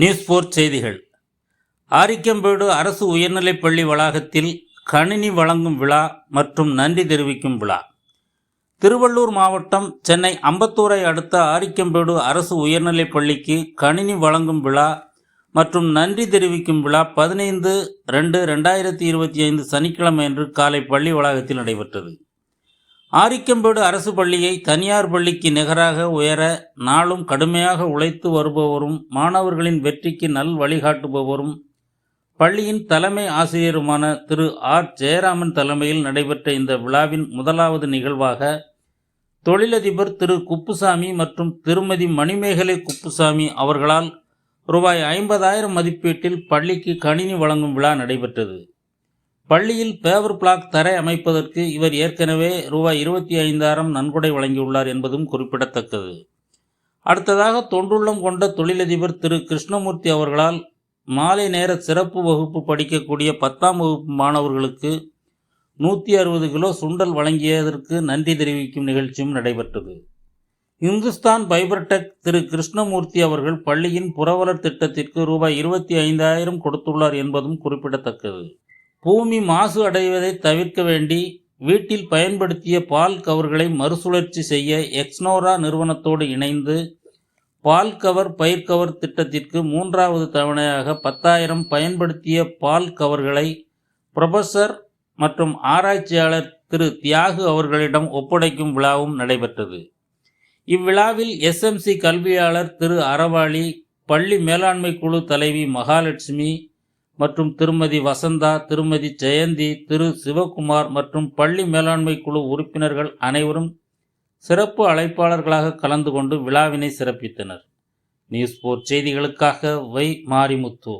News போர் செய்திகள். ஆரிக்கம்பேடு அரசு உயர்நிலைப் பள்ளி வளாகத்தில் கணினி வழங்கும் விழா மற்றும் நன்றி தெரிவிக்கும் விழா. திருவள்ளூர் மாவட்டம் சென்னை அம்பத்தூரை அடுத்த ஆரிக்கம்பேடு அரசு உயர்நிலைப் பள்ளிக்கு கணினி வழங்கும் விழா மற்றும் நன்றி தெரிவிக்கும் விழா பதினைந்து ரெண்டு ரெண்டாயிரத்தி இருபத்தி ஐந்து சனிக்கிழமை அன்று காலை பள்ளி வளாகத்தில் நடைபெற்றது. ஆரிக்கம்பேடு அரசு பள்ளியை தனியார் பள்ளிக்கு நிகராக உயர நாளும் கடுமையாக உழைத்து வருபவரும் மாணவர்களின் வெற்றிக்கு நல் வழிகாட்டுபவரும் பள்ளியின் தலைமை ஆசிரியருமான திரு. ஆர். ஜெயராமன் தலைமையில் நடைபெற்ற இந்த விழாவின் முதலாவது நிகழ்வாக தொழிலதிபர் திரு. குப்புசாமி மற்றும் திருமதி மணிமேகலை குப்புசாமி அவர்களால் ரூபாய் ஐம்பதாயிரம் மதிப்பீட்டில் பள்ளிக்கு கணினி வழங்கும் விழா நடைபெற்றது. பள்ளியில் பேவர் பிளாக் தரை அமைப்பதற்கு இவர் ஏற்கனவே ரூபாய் இருபத்தி ஐந்தாயிரம் நன்கொடை வழங்கியுள்ளார் என்பதும் குறிப்பிடத்தக்கது. அடுத்ததாக தொண்டுள்ளம் கொண்ட தொழிலதிபர் திரு கிருஷ்ணமூர்த்தி அவர்களால் மாலை நேர சிறப்பு வகுப்பு படிக்கக்கூடிய பத்தாம் வகுப்பு மாணவர்களுக்கு நூற்றி அறுபது கிலோ சுண்டல் வழங்கியதற்கு நன்றி தெரிவிக்கும் நிகழ்ச்சியும் நடைபெற்றது. இந்துஸ்தான் பைபர்டெக் திரு கிருஷ்ணமூர்த்தி அவர்கள் பள்ளியின் புரவலர் திட்டத்திற்கு ரூபாய் இருபத்தி ஐந்தாயிரம் கொடுத்துள்ளார் என்பதும் குறிப்பிடத்தக்கது. பூமி மாசு அடைவதை தவிர்க்க வேண்டி வீட்டில் பயன்படுத்திய பால் கவர்களை மறுசுழற்சி செய்ய எக்ஸ்னோரா நிறுவனத்தோடு இணைந்து பால் கவர் பயிர் கவர் திட்டத்திற்கு மூன்றாவது தவணையாக பத்தாயிரம் பயன்படுத்திய பால் கவர்களை புரொபசர் மற்றும் ஆராய்ச்சியாளர் திரு தியாகு அவர்களிடம் ஒப்படைக்கும் விழாவும் நடைபெற்றது. இவ்விழாவில் எஸ்எம்சி கல்வியாளர் திரு அறவாளி பள்ளி மேலாண்மை குழு தலைவி மகாலட்சுமி மற்றும் திருமதி வசந்தா திருமதி ஜெயந்தி திரு சிவகுமார் மற்றும் பள்ளி மேலாண்மை குழு உறுப்பினர்கள் அனைவரும் சிறப்பு அழைப்பாளர்களாக கலந்து கொண்டு விழாவினை சிறப்பித்தனர். நியூஸ் போர் செய்திகளுக்காக வை மாரிமுத்து.